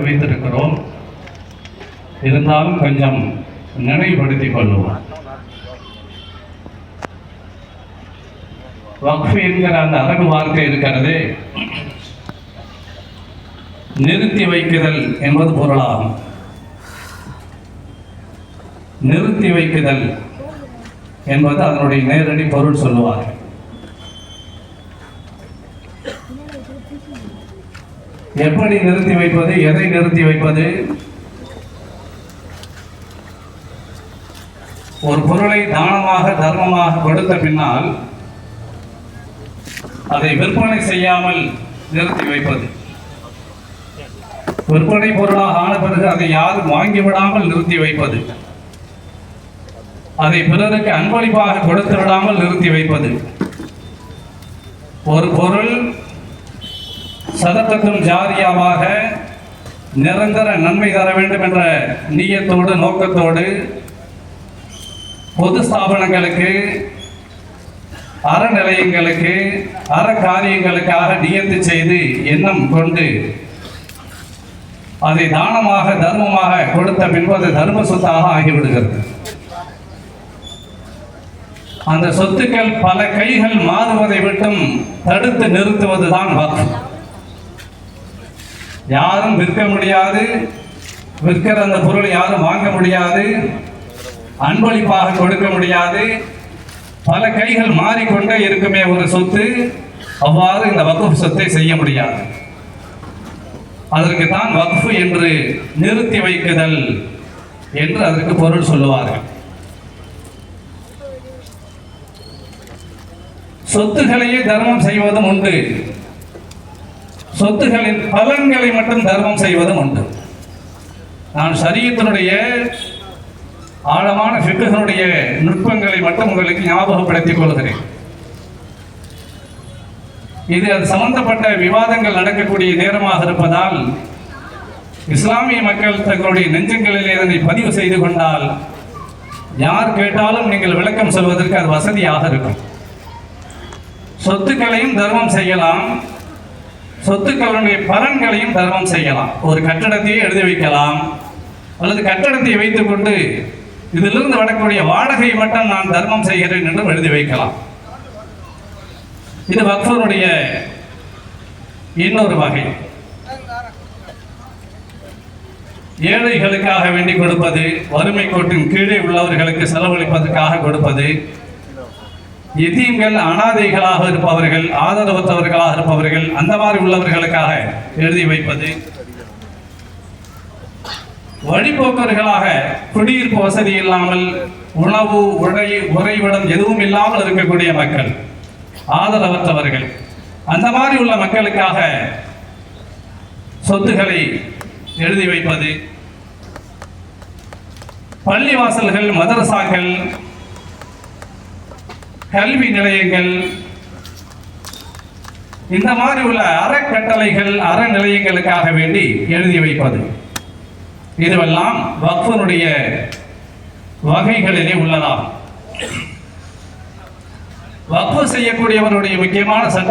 வைத்திருக்கிறோம். இருந்தாலும் கொஞ்சம் நினைவுபடுத்திக் கொள்வோம் வக்ஃபு என்கிற அந்த அரபு வார்த்தை இருக்கிறது. நிறுத்தி வைக்குதல் என்பது பொருளாகும். நிறுத்தி வைக்குதல் என்பது அதனுடைய நேரடி பொருள் சொல்லுவார் எப்படி நிறுத்தி வைப்பது எதை நிறுத்தி வைப்பது? ஒரு பொருளை தானமாக தர்மமாக கொடுத்த பின்னால் அதை விற்பனை செய்யாமல் நிறுத்தி வைப்பது. விற்பனை பொருளாக ஆன பிறகு அதை யாரும் வாங்கி விடாமல் நிறுத்தி வைப்பது. அதை பிறருக்கு அன்பளிப்பாக கொடுத்து விடாமல் நிறுத்தி வைப்பது. ஒரு பொருள் சதத்தத்தும் ஜாரியாவாக நிரந்தர நன்மை தர வேண்டும் என்ற நீயத்தோடு நோக்கத்தோடு பொது ஸ்தாபனங்களுக்கு அறநிலையங்களுக்கு அற காரியங்களுக்காக நியத்து செய்து எண்ணம் கொண்டு அதை தானமாக தர்மமாக கொடுத்த பின்பு அது தர்ம சொத்தாக ஆகிவிடுகிறது. அந்த சொத்துக்கள் பல கைகள் மாறுவதை விட்டும் தடுத்து நிறுத்துவதுதான் வாக்கு யாரும் விற்க முடியாது. விற்கிற அந்த பொருளை யாரும் வாங்க முடியாது. அன்பளிப்பாக கொடுக்க முடியாது. பல கைகள் மாறிக்கொண்டே இருக்குமே ஒரு சொத்து. அவ்வாறு இந்த வகுப்பு சொத்தை செய்ய முடியாது. அதற்கு தான் வக்ஃபு என்று நிறுத்தி வைக்குதல் என்று அதற்கு பொருள் சொல்லுவார்கள். சொத்துக்களையே தர்மம் செய்வதும் உண்டு. சொத்துகளின் பலன்களை மட்டும் தர்மம் செய்வதும் உண்டு. நான் சரீரத்தினுடைய ஆழமான ஃபிக்குகளுடைய நுட்பங்களை மட்டும் உங்களுக்கு ஞாபகப்படுத்திக் கொள்கிறேன். இது அது சம்பந்தப்பட்ட விவாதங்கள் நடக்கக்கூடிய நேரமாக இருப்பதால் இஸ்லாமிய மக்கள் தங்களுடைய நெஞ்சங்களில் இதனை பதிவு செய்து கொண்டால் யார் கேட்டாலும் நீங்கள் விளக்கம் சொல்வதற்கு அது வசதியாக இருக்கும். சொத்துக்களையும் தர்மம் செய்யலாம். சொத்துக்களுடைய பலன்களையும் தர்மம் செய்யலாம். ஒரு கட்டடத்தையே எழுதி வைக்கலாம். அல்லது கட்டடத்தை வைத்துக்கொண்டு இதிலிருந்து வரக்கூடிய வாடகை மட்டும் நான் தர்மம் செய்கிறேன் என்றும் எழுதி வைக்கலாம். இது பக்தருடைய இன்னொரு வகை. ஏழைகளுக்காக வேண்டி கொடுப்பது வறுமை கோட்டின் கீழே உள்ளவர்களுக்கு செலவழிப்பதற்காக கொடுப்பது எதீம்கள் அனாதைகளாக இருப்பவர்கள் ஆதரவற்றவர்களாக இருப்பவர்கள் அந்த மாதிரி உள்ளவர்களுக்காக எழுதி வைப்பது. வழிபோக்கர்களாக குடியிருப்பு வசதி இல்லாமல் உணவு உடை உறைவிடம் எதுவும் இல்லாமல் இருக்கக்கூடிய மக்கள் ஆதரவற்றவர்கள். அந்த மாதிரி உள்ள மக்களுக்காக சொத்துக்களை எழுதி வைப்பது. பள்ளிவாசல்கள் மதரசாக்கள் கல்வி நிலையங்கள். இந்த மாதிரி உள்ள அறக்கட்டளைகள் அறநிலையங்களுக்காக வேண்டி எழுதி வைப்பது. இதுவெல்லாம் வக்ஃபனுடைய வகைகளிலே உள்ளதாகும். வக்ஃபு செய்யக்கூடியவருடைய முக்கியமான சட்ட